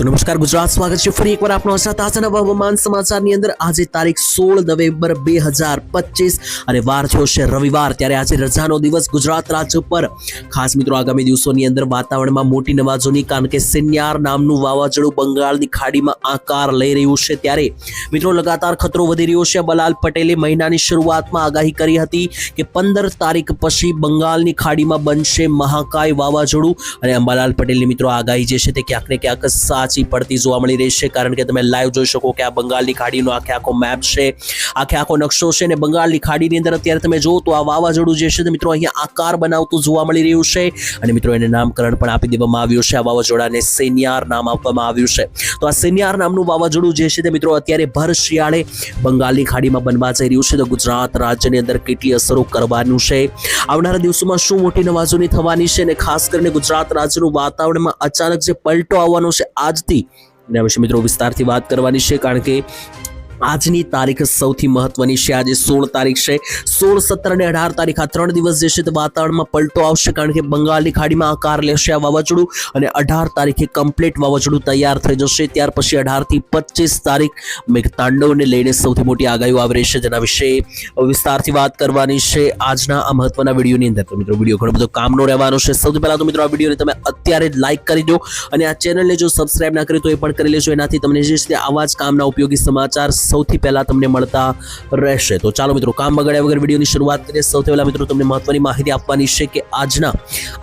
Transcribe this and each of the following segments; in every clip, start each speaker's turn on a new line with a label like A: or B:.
A: તો નમસ્કાર, ગુજરાત સ્વાગત છે ફરી એકવાર આપણો આશા તાજા હવામાન સમાચારની અંદર આજે તારીખ સોળ નવેમ્બર બે હજાર પચીસ અને વાર થયો છે રવિવાર. ત્યારે આજે રજાનો દિવસ ગુજરાત રાજ્ય પર. ખાસ મિત્રો, આગામી દિવસોની અંદર વાતાવરણમાં મોટી નવાજોની કારણ કે સિન્યાર નામનું વાવાઝોડું બંગાળની ખાડીમાં આકાર લઈ રહ્યું છે. ત્યારે મિત્રો, લગાતાર ખતરો વધી રહ્યો છે. બલાલ પટેલે મહિનાની શરૂઆતમાં આગાહી કરી હતી કે પંદર તારીખ પછી બંગાળની ખાડીમાં બનશે મહાકાય વાવાઝોડું. અને અંબાલાલ પટેલની મિત્રો, આગાહી જે છે તે ક્યાંક ને ક્યાંક સાચી પડતી જોવા મળી રહી છે. કારણ કે તમે લાઈવ જોઈ શકો કે આ બંગાળની ખાડીનો આખે આખો મેપ છે. આખે આખો નકશો છે ને બંગાળની ખાડીની અંદર અત્યારે તમે જો તો આ વાવાઝોડું જે છે મિત્રો અહીંયા આકાર બનાવતું જોવા મળી રહ્યું છે. અને મિત્રો એને નામકરણ પણ આપી દેવામાં આવ્યું છે. આ વાવાઝોડાને સેનિયાર નામ આપવામાં આવ્યું છે. તો આ સેનિયાર નામનું વાવાઝોડું જે છે તે મિત્રો અત્યારે ભર શિયાળે બંગાળની ખાડીમાં બનવા જઈ રહ્યું છે. તો ગુજરાત રાજ્યની અંદર કેટલી અસરો કરવાનું છે? આવનારા દિવસોમાં શું મોટી નવાજોની થવાની છે? અને ખાસ કરીને ગુજરાત રાજ્યનું વાતાવરણમાં અચાનક જે પલટો આવવાનો છે આજથી એના વિશે મિત્રો વિસ્તારથી વાત કરવાની છે કારણ કે આજની તારીખ સૌથી મહત્વની છે. આજે સોળ તારીખ છે. સોળ, સત્તર અને અઢાર તારીખ આ ત્રણ દિવસ જે છે તે વાતાવરણમાં પલટો આવશે કારણ કે બંગાળની ખાડીમાં આકાર લેશે આ વાવાઝોડું અને અઢાર તારીખે કમ્પ્લીટ વાવાઝોડું તૈયાર થઈ જશે. ત્યાર પછી અઢારથી પચીસ તારીખ મેઘતાંડવને લઈને સૌથી મોટી આગાહીઓ આવી રહી છે જેના વિશે વિસ્તારથી વાત કરવાની છે. આજના આ મહત્વના વિડીયોની અંદર તો મિત્રો વીડિયો ઘણો બધો કામનો રહેવાનો છે. સૌથી પહેલાં તો મિત્રો આ વિડીયોને તમે અત્યારે જ લાઇક કરી દો અને આ ચેનલને જો સબસ્ક્રાઇબ ના કરી તો એ પણ કરી લેજો. એનાથી તમને જે છે આવા જ કામના ઉપયોગી સમાચાર સૌથી પહેલા તમને મળતા રહેશે. તો ચાલો મિત્રો, કામ બગાડ્યા વગર વિડીયોની શરૂઆત કરીએ. સૌથી પહેલા મિત્રો, તમને મહત્વની માહિતી આપવાની છે કે આજના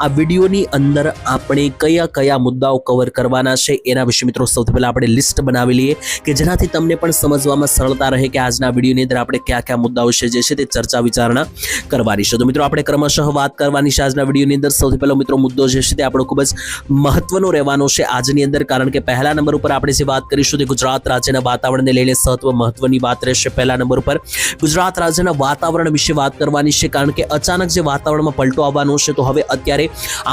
A: આ વિડીયોની અંદર આપણે કયા કયા મુદ્દાઓ કવર કરવાના છે, એના વિશે મિત્રો સૌથી પહેલા આપણે લિસ્ટ બનાવી લઈએ કે જેનાથી તમને પણ સમજવામાં સરળતા રહે કે આજના વિડીયોની અંદર આપણે કયા કયા મુદ્દાઓ છે, જે છે તે ચર્ચા વિચારણા કરવાની છે. તો મિત્રો, આપણે ક્રમશઃ વાત કરવાની છે આજના વિડીયોની અંદર. સૌથી પહેલો મિત્રો મુદ્દો જે છે તે આપણો ખૂબ જ મહત્વનો રહેવાનો છે આજની અંદર. કારણ કે પહેલા નંબર ઉપર આપણે જે વાત કરીશું તે ગુજરાત રાજ્યના વાતાવરણને લઈને સહત્વ મહત્વની વાત રહેશે પહેલા નંબર ઉપર. ગુજરાત રાજ્યના વાતાવરણ વિશે વાત કરવાની છે કારણ કે અચાનક જે વાતાવરણમાં પલટો આવવાનો છે તો હવે અત્યારે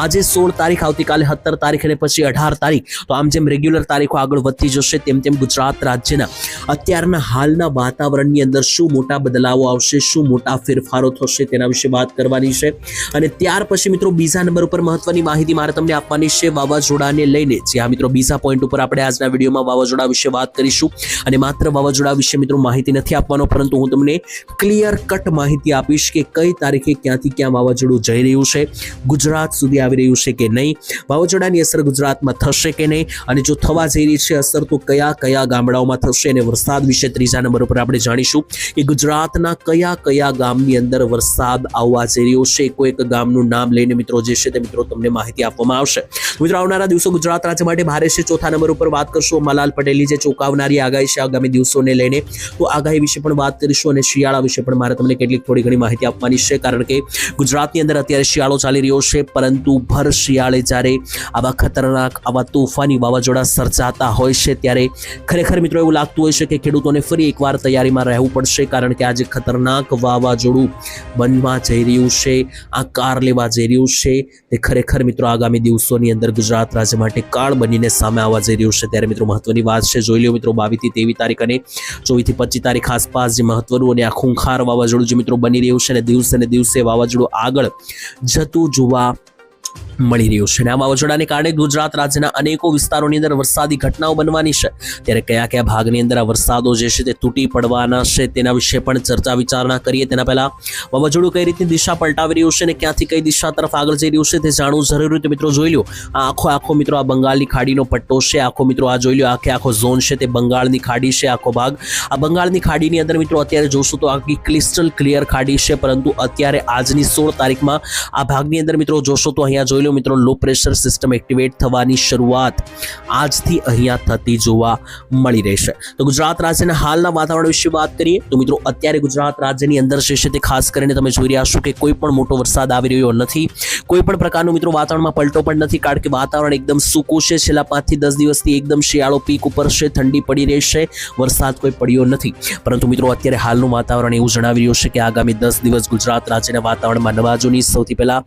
A: આજે સોળ તારીખ, આવતીકાલે સત્તર તારીખ અને પછી અઢાર તારીખ. તો આમ જેમ રેગ્યુલર તારીખો આગળ વધતી જશે, તેમ તેમ ગુજરાત રાજ્યના અત્યારના હાલના વાતાવરણની અંદર શું મોટા બદલાવો આવશે, શું મોટા ફેરફારો થશે તેના વિશે વાત કરવાની છે. અને ત્યાર પછી મિત્રો બીજા નંબર ઉપર મહત્વની માહિતી મારે તમને આપવાની છે વાવાઝોડાને લઈને. જે આ મિત્રો, બીજા પોઈન્ટ ઉપર આપણે આજના વિડીયોમાં વાવાઝોડા વિશે વાત કરીશું. અને માત્ર વાવાઝોડા વિશે મિત્રો માહિતી નથી આપવાનો, પરંતુ હું તમને ક્લિયર કટ માહિતી આપીશ કે કઈ તારીખે ક્યાંથી ક્યાં વાવાઝોડું જઈ રહ્યું છે, ગુજરાત સુધી આવી રહ્યું છે કે નહીં, વાવાઝોડાની અસર ગુજરાતમાં થશે કે નહીં, અને જો થવા જઈ રહી છે અસર તો કયા કયા ગામડાઓમાં થશે અને વરસાદ વિશે ત્રીજા નંબર ઉપર આપણે જાણીશું કે ગુજરાતના કયા કયા ગામની અંદર વરસાદ આવવા જઈ રહ્યો છે. કોઈ એક ગામનું નામ લઈને મિત્રો જે છે તે મિત્રો તમને માહિતી આપવામાં આવશે. મિત્રો આવનારા દિવસો ગુજરાત રાજ્ય માટે ભારે છે. ચોથા નંબર ઉપર વાત કરશું મલાલ પટેલની જે ચોંકાવનારી આગાહી છે આગામી દિવસોને લઈને. તો આગાહી વિશે પણ વાત કરીશું અને શિયાળા વિશે પણ મારે તમને કેટલીક થોડી ઘણી માહિતી આપવાની છે. કારણ કે ગુજરાતની અંદર અત્યારે શિયાળો ચાલી રહ્યો છે, પરંતુ ભર શિયાળે જ્યારે આવા ખતરનાક, આવા તોફાની વાવાઝોડા સર્જાતા હોય છે, ત્યારે ખરેખર મિત્રો એવું લાગતું હોય છે કે ખેડૂતોને ફરી એકવાર તૈયારીમાં રહેવું પડશે કારણ કે આજે ખતરનાક વાવાઝોડું બનવા જઈ રહ્યું છે આકાર લેવા જઈ રહ્યું છે. તે ખરેખર મિત્રો આગામી દિવસોની અંદર ગુજરાત રાજ્ય માટે કાળ બનીને સામે આવવા જઈ રહ્યું છે. ત્યારે મિત્રો મહત્વની વાત છે, જોઈ લો મિત્રો, બાવીસથી તેવી તારીખ અને ચોવીસથી પચીસ તારીખ આસપાસ જે મહત્વનું અને આ ખૂંખાર વાવાઝોડું જે મિત્રો બની રહ્યું છે અને દિવસે ને દિવસે વાવાઝોડું આગળ જતું જોવા મળી રહ્યું છે અને આ વાવાઝોડાને કારણે ગુજરાત રાજ્યના અનેકો વિસ્તારોની અંદર વરસાદી ઘટનાઓ બનવાની છે. ત્યારે કયા કયા ભાગની અંદર આ વરસાદો જે છે તે તૂટી પડવાના છે તેના વિશે પણ ચર્ચા વિચારણા કરીએ. તેના પહેલા વાવાઝોડું કઈ રીતની દિશા પલટાવી રહ્યું છે અને ક્યાંથી કઈ દિશા તરફ આગળ જઈ રહ્યું છે તે જાણવું જરૂરી તો મિત્રો જોઈ લો આ આખો આખો મિત્રો આ બંગાળની ખાડીનો પટ્ટો છે. આખો મિત્રો આ જોઈ લો આખે આખો ઝોન છે તે બંગાળની ખાડી છે આખો ભાગ. આ બંગાળની ખાડીની અંદર મિત્રો અત્યારે જોશું તો આખી ક્રિસ્ટલ ક્લિયર ખાડી છે, પરંતુ અત્યારે આજની સોળ તારીખમાં આ ભાગની અંદર મિત્રો જોશો તો અહીંયા જોઈ લો મિત્રો લો પ્રેશર સિસ્ટમ એક્ટિવેટ થવાની શરૂઆત આજથી અહીંયા થતી જોવા મળી રહેશે. તો ગુજરાત રાજ્યના હાલના વાતાવરણ વિશે વાત કરીએ, તો મિત્રો, અત્યારે ગુજરાત રાજ્યની અંદર જે છે તે ખાસ કરીને તમે જોઈ રહ્યા છો કે કોઈ પણ મોટો વરસાદ આવી રહ્યો નથી. કોઈ પણ પ્રકારનું, મિત્રો, વાતાવરણમાં પલટો પણ નથી. કારણ કે વાતાવરણ એકદમ સૂકું છે છેલ્લા પાંચથી દસ દિવસથી એકદમ શિયાળો પીક ઉપર છે. ઠંડી પડી રહેશે. વરસાદ કોઈ પડ્યો નથી. પરંતુ, મિત્રો, અત્યારે હાલનું વાતાવરણ એવું જણાવી રહ્યું છે કે આગામી દસ દિવસ ગુજરાત રાજ્યના વાતાવરણમાં નવાજોની સૌથી પહેલા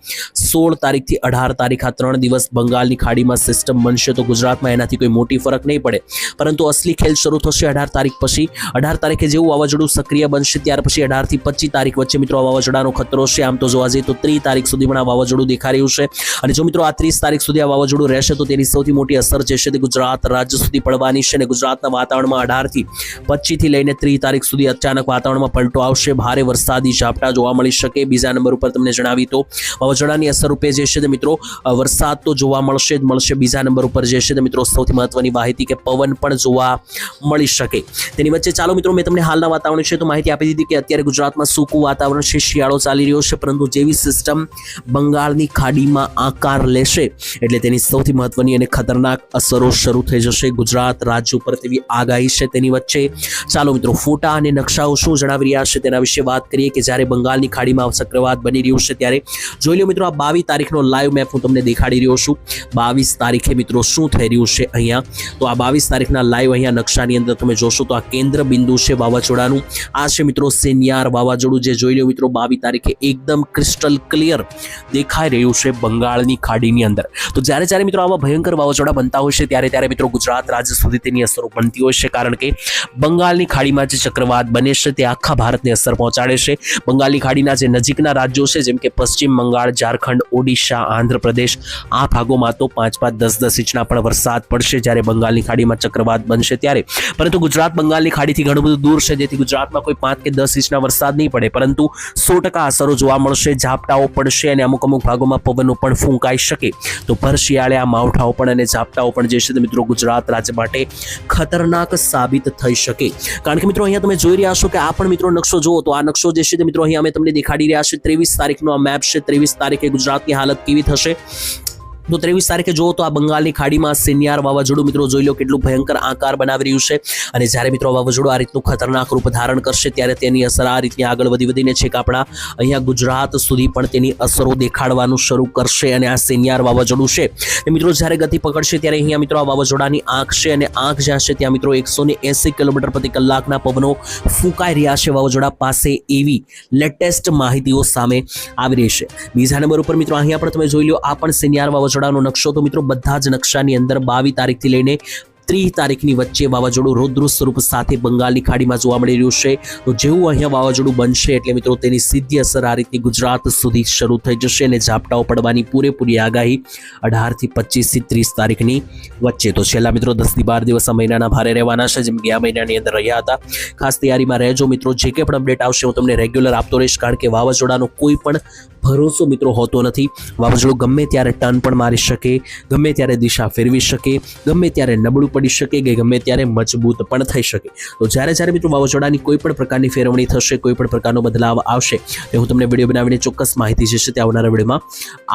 A: સોળ તારીખથી અઢાર બાર તારીખ આ ત્રણ દિવસ બંગાળની ખાડીમાં સિસ્ટમ બનશે તો ગુજરાતમાં એનાથી કોઈ મોટી ફરક નહીં પડે. પરંતુ અસલી ખેલ શરૂ થશે અઢાર તારીખ પછી. અઢાર તારીખે જેવું વાવાઝોડું સક્રિય બનશે ત્યાર પછી અઢારથી પચીસ તારીખ વચ્ચે મિત્રો વાવાઝોડાનો ખતરો છે. આમ તો જોવા જઈએ તો ત્રીસ તારીખ સુધી પણ આ વાવાઝોડું દેખાઈ રહ્યું છે. અને જો મિત્રો આ ત્રીસ તારીખ સુધી આ વાવાઝોડું રહેશે તો તેની સૌથી મોટી અસર જે છે તે ગુજરાત રાજ્ય સુધી પડવાની છે અને ગુજરાતના વાતાવરણમાં અઢારથી પચીસથી લઈને ત્રીસ તારીખ સુધી અચાનક વાતાવરણમાં પલટો આવશે. ભારે વરસાદી ઝાપટા જોવા મળી શકે. બીજા નંબર ઉપર તમને જણાવી તો વાવાઝોડાની અસર રૂપે જે છે તે મિત્રો વરસાદ તો જોવા મળશે જ મળશે. બીજા નંબર ઉપર જે છે તે મિત્રો સૌથી મહત્વની માહિતી કે પવન પણ જોવા મળી શકે. તેની વચ્ચે ચાલો મિત્રો મેં તમને હાલના વાતાવરણ વિશે તો માહિતી આપી દીધી કે અત્યારે ગુજરાતમાં સૂકું વાતાવરણ છે, શિયાળો ચાલી રહ્યો છે, પરંતુ જેવી સિસ્ટમ બંગાળની ખાડીમાં આકાર લેશે, એટલે તેની સૌથી મહત્વની અને ખતરનાક અસરો શરૂ થઈ જશે. ગુજરાત રાજ્ય ઉપર તેવી આગાહી છે તેની વચ્ચે. ચાલો મિત્રો, ફોટા અને નકશાઓ શું જણાવી રહ્યા છે તેના વિશે વાત કરીએ કે જ્યારે બંગાળની ખાડીમાં ચક્રવાત બની રહ્યું છે ત્યારે. જોઈ લો મિત્રો, આ બાવીસ તારીખનો લાઈવ મેપ હું તમને દેખાડી રહ્યો છું. બાવીસ તારીખે મિત્રો શું થઈ રહ્યું છે અહીંયા? તો આ બાવીસ તારીખના લાઈવ અહીંયા નકશાની અંદર તમે જોશો તો આ કેન્દ્ર બિંદુ છે વાવાઝોડાનું. આ છે મિત્રો સેનિયાર વાવાઝોડું જે જોઈ લો મિત્રો, બાવીસ તારીખે એકદમ ક્રિસ્ટલ ક્લિયર દેખાઈ રહ્યું છે બંગાળની ખાડીની અંદર. તો જ્યારે જ્યારે મિત્રો આવા ભયંકર વાવાઝોડા બનતા હોય છે, ત્યારે ત્યારે મિત્રો ગુજરાત રાજ્ય સુધી તેની અસરો બનતી હોય છે, કારણ કે બંગાળની ખાડીમાં જે ચક્રવાત બને છે, તે આખા ભારતને અસર પહોંચાડે છે. બંગાળની ખાડીના જે નજીકના રાજ્યો છે, જેમ કે પશ્ચિમ બંગાળ, ઝારખંડ, ઓડિશા આંધ્રપ્રદેશ આ ભાગોમાં તો પાંચ પાંચ દસ દસ ઇંચના પણ વરસાદ પડશે જ્યારે બંગાળની ખાડીમાં ચક્રવાત બનશે ત્યારે. પરંતુ ગુજરાત બંગાળની ખાડીથી ઘણું બધું દૂર છે, જેથી ગુજરાતમાં કોઈ પાંચ કે દસ ઇંચના વરસાદ નહીં પડે. પરંતુ સો ટકા અસરો જોવા મળશે, ઝાપટાઓ પડશે અને અમુક અમુક ભાગોમાં પવનો પણ ફૂંકાઈ શકે. તો ભર શિયાળે આ માવઠાઓ પણ અને ઝાપટાઓ પણ જે છે મિત્રો ગુજરાત રાજ્ય માટે ખતરનાક સાબિત થઈ શકે. કારણ કે મિત્રો અહીંયા તમે જોઈ રહ્યા છો કે આ પણ મિત્રો નકશો જુઓ તો આ નકશો જે છે તે મિત્રો અહીંયા અમે તમને દેખાડી રહ્યા છે ત્રેવીસ તારીખનો આ મેપ છે. ત્રેવીસ તારીખે ગુજરાતની હાલત કેવી થશે? Okay. તો ત્રેવીસ તારીખે જુઓ તો આ બંગાળની ખાડીમાં સિનિયાર વાવાઝોડું મિત્રો જોઈ લો કેટલું ભયંકર આકાર બનાવી રહ્યું છે. અને જ્યારે મિત્રો વાવાઝોડું આ રીતનું ખતરનાક રૂપ ધારણ કરશે ત્યારે તેની અસર આ રીતની આગળ વધી વધીને છેક આપણા અહીંયા ગુજરાત સુધી પણ તેની અસરો દેખાડવાનું શરૂ કરશે અને આ સિનિયાર વાવાઝોડું છે. મિત્રો જ્યારે ગતિ પકડશે ત્યારે અહીંયા મિત્રો આ વાવાઝોડાની આંખ છે અને આંખ જ્યાં છે ત્યાં મિત્રો એકસો ને એસી કિલોમીટર પ્રતિ કલાકના પવનો ફૂંકાઈ રહ્યા છે વાવાઝોડા પાસે એવી લેટેસ્ટ માહિતીઓ સામે આવી રહી છે. બીજા નંબર ઉપર મિત્રો અહીંયા પણ તમે જોઈ લો આ પણ સેન્યાર વાવાઝોડાનો નકશો તો મિત્રો બધા જ નકશાની અંદર બાવીસ તારીખથી લઈને ત્રીસ તારીખની વચ્ચે વાવાઝોડું રૌદ્ર સ્વરૂપ સાથે બંગાળની ખાડીમાં જોવા મળી રહ્યું છે. તો જેવું અહીંયા વાવાઝોડું બનશે એટલે મિત્રો તેની સીધી અસર આ રીતની ગુજરાત સુધી શરૂ થઈ જશે અને ઝાપટાઓ પડવાની પૂરેપૂરી આગાહી અઢારથી પચીસથી ત્રીસ તારીખની વચ્ચે તો છેલ્લા મિત્રો દસથી બાર દિવસ આ મહિનાના ભારે રહેવાના છે. જેમ આ મહિનાની અંદર રહ્યા હતા. ખાસ તૈયારીમાં રહેજો મિત્રો. જે કંઈ પણ અપડેટ આવશે હું તમને રેગ્યુલર આપતો રહીશ. કારણ કે વાવાઝોડાનો કોઈ પણ ભરોસો મિત્રો હોતો નથી. વાવાઝોડું ગમે ત્યારે ટર્ન પણ મારી શકે, ગમે ત્યારે દિશા ફેરવી શકે, ગમે ત્યારે નબળું પડી શકે કે ગમે ત્યારે મજબૂત પણ થઈ શકે. તો જ્યારે જ્યારે મિત્રો વાવાઝોડાની કોઈ પણ પ્રકારની ફેરવણી થશે, કોઈ પણ પ્રકારનો બદલાવ આવશે, તો હું તમને વીડિયો બનાવીને ચોક્કસ માહિતી જે છે તે આવનારા વિડીયોમાં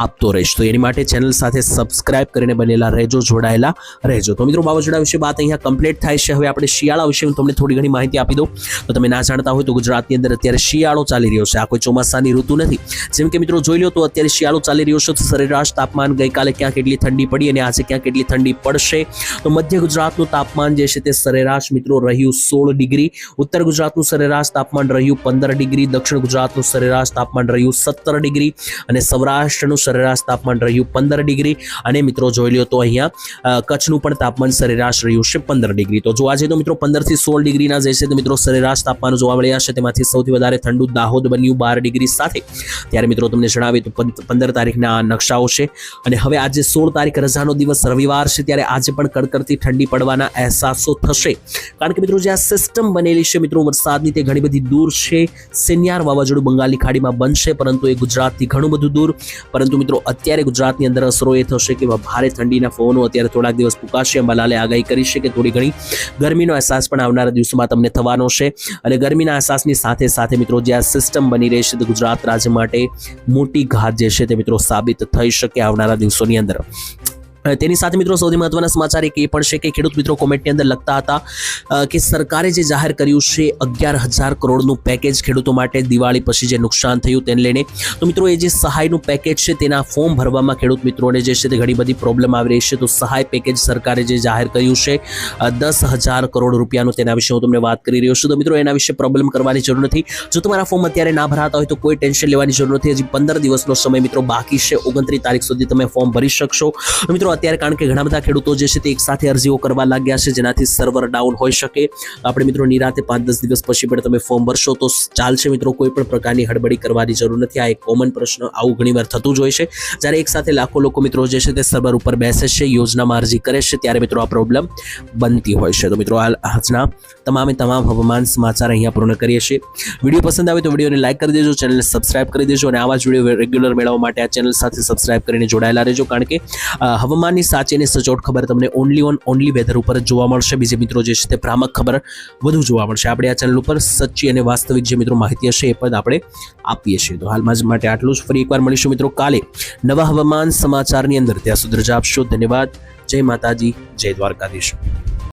A: આપતો રહીશ. તો એની માટે ચેનલ સાથે સબસ્ક્રાઇબ કરીને બનેલા રહેજો, જોડાયેલા રહેજો. તો મિત્રો વાવાઝોડા વિશે વાત અહીંયા કમ્પ્લીટ થાય છે. હવે આપણે શિયાળા વિશે હું તમને થોડી ઘણી માહિતી આપી દઉં. તો તમે ના જાણતા હોય તો ગુજરાતની અંદર અત્યારે શિયાળો ચાલી રહ્યો છે. આ કોઈ ચોમાસાની ઋતુ નથી. જેમ કે મિત્રો જોઈ લો તો અત્યારે શિયાળો ચાલી રહ્યો છે, તો સરેરાશ તાપમાન ગઈકાલે ક્યાં કેટલી ઠંડી પડી અને આજે ક્યાં કેટલી ઠંડી પડશે. તો મધ્ય ગુજરાતનું તાપમાન જે છે તે સરેરાશ મિત્રો રહ્યું સોળ ડિગ્રી, ઉત્તર ગુજરાતનું સરેરાશ તાપમાન રહ્યું પંદર ડિગ્રી, દક્ષિણ ગુજરાતનું સરેરાશ તાપમાન રહ્યું સત્તર ડિગ્રી અને સૌરાષ્ટ્રનું સરેરાશ તાપમાન રહ્યું પંદર ડિગ્રી. અને મિત્રો જોઈ લો તો અહીંયા કચ્છનું પણ તાપમાન સરેરાશ રહ્યું છે પંદર ડિગ્રી. તો જોવા જઈએ તો મિત્રો પંદરથી સોળ ડિગ્રીના જે છે તે મિત્રો સરેરાશ તાપમાન જોવા મળ્યા છે, તેમાંથી સૌથી વધારે ઠંડુ દાહોદ બન્યું બાર ડિગ્રી સાથે. ત્યારે મિત્રો તમને જણાવીએ તો પંદર તારીખના નકશાઓ છે. અને હવે આજે સોળ તારીખ રજાનો દિવસ રવિવાર છે, ત્યારે આજે પણ કડકડતી ઠંડી પડવાના અહેસાસો થશે. કારણ કે મિત્રો જે આ સિસ્ટમ બનેલી છે, મિત્રો વરસાદની તે ઘણી બધી દૂર છે. સેન્યાર વાવાઝોડું બંગાળની ખાડીમાં બનશે, પરંતુ એ ગુજરાતથી ઘણું બધું દૂર. પરંતુ મિત્રો અત્યારે ગુજરાતની અંદર અસરો એ થશે કે ભારે ઠંડીના પવનો અત્યારે થોડાક દિવસ ફૂંકાશે. અંબાલાલે આગાહી કરી છે કે થોડી ઘણી ગરમીનો અહેસાસ પણ આવનારા દિવસોમાં તમને થવાનો છે. અને ગરમીના અહેસાસની સાથે સાથે મિત્રો જે આ સિસ્ટમ બની રહી છે ગુજરાત રાજ્ય માટે મોટી ઘાત જે છે તે મિત્રો સાબિત થઈ શકે આવનારા દિવસોની અંદર. તેની સાથે મિત્રો સૌથી મહત્વના સમાચાર એક એ પણ છે કે ખેડૂત મિત્રો કોમેન્ટની અંદર લખતા હતા કે સરકારે જે જાહેર કર્યું છે અગિયાર હજાર કરોડનું પેકેજ ખેડૂતો માટે દિવાળી પછી જે નુકસાન થયું તેને લઈને. તો મિત્રો એ જે સહાયનું પેકેજ છે તેના ફોર્મ ભરવામાં ખેડૂત મિત્રોને જે છે તે ઘણી બધી પ્રોબ્લેમ આવી રહી છે. તો સહાય પેકેજ સરકારે જે જાહેર કર્યું છે દસ હજાર કરોડ રૂપિયાનું તેના વિશે હું તમને વાત કરી રહ્યો છું. તો મિત્રો એના વિશે પ્રોબ્લેમ કરવાની જરૂર નથી. જો તમારા ફોર્મ અત્યારે ના ભરાતા હોય તો કોઈ ટેન્શન લેવાની જરૂર નથી. હજી પંદર દિવસનો સમય મિત્રો બાકી છે. ઓગણત્રીસ તારીખ સુધી તમે ફોર્મ ભરી શકશો. અત્યારે કારણ કે ઘણા બધા ખેડૂતો જે છે તે એક સાથે અરજીઓ કરવા લાગ્યા છે જેનાથી સર્વર ડાઉન હોઈ શકે. આપણે મિત્રો નિરાતે પાંચ દસ દિવસ પછી પણ તમે ફોર્મ ભરશો તો ચાલશે મિત્રો કોઈ પણ પ્રકારની હડબડી કરવાની જરૂર નથી. આ એક કોમન પ્રશ્ન આવું ઘણીવાર થતું જ હોય છે. જ્યારે એક સાથે લાખો લોકો મિત્રો જે છે તે સર્વર ઉપર બેસે છે યોજનામાં અરજી કરે છે ત્યારે મિત્રો આ પ્રોબ્લેમ બનતી હોય છે. તો મિત્રો આ આજના તમામે તમામ હવામાન સમાચાર અહીંયા પૂર્ણ કરીએ છીએ. વીડિયો પસંદ આવે તો વિડીયોને લાઇક કરી દેજો ચેનલને સબસ્ક્રાઇબ કરી દેજો અને આવા જ વીડિયો રેગ્યુલર મેળવવા માટે આ ચેનલ સાથે સબસ્ક્રાઇબ કરીને જોડાયેલા રહેજો. કારણ કે અ, હવામાનની સાચી અને સચોટ ખબર તમને ઓનલી ઓન ઓનલી વેધર ઉપર જ જોવા મળશે. બીજી મિત્રો જે છે તે ભ્રામક ખબર વધુ જોવા મળશે. આપણે આ ચેનલ ઉપર સચ્ચી અને વાસ્તવિક જે મિત્રો માહિતી હશે એ પણ આપણે આપીએ છીએ. તો હાલમાં જ માટે આટલું જ. ફરી એકવાર મળીશું મિત્રો કાલે નવા હવામાન સમાચારની અંદર. ત્યાં સુધી રજા આપશો. ધન્યવાદ. જય માતાજી. જય દ્વારકાધીશ.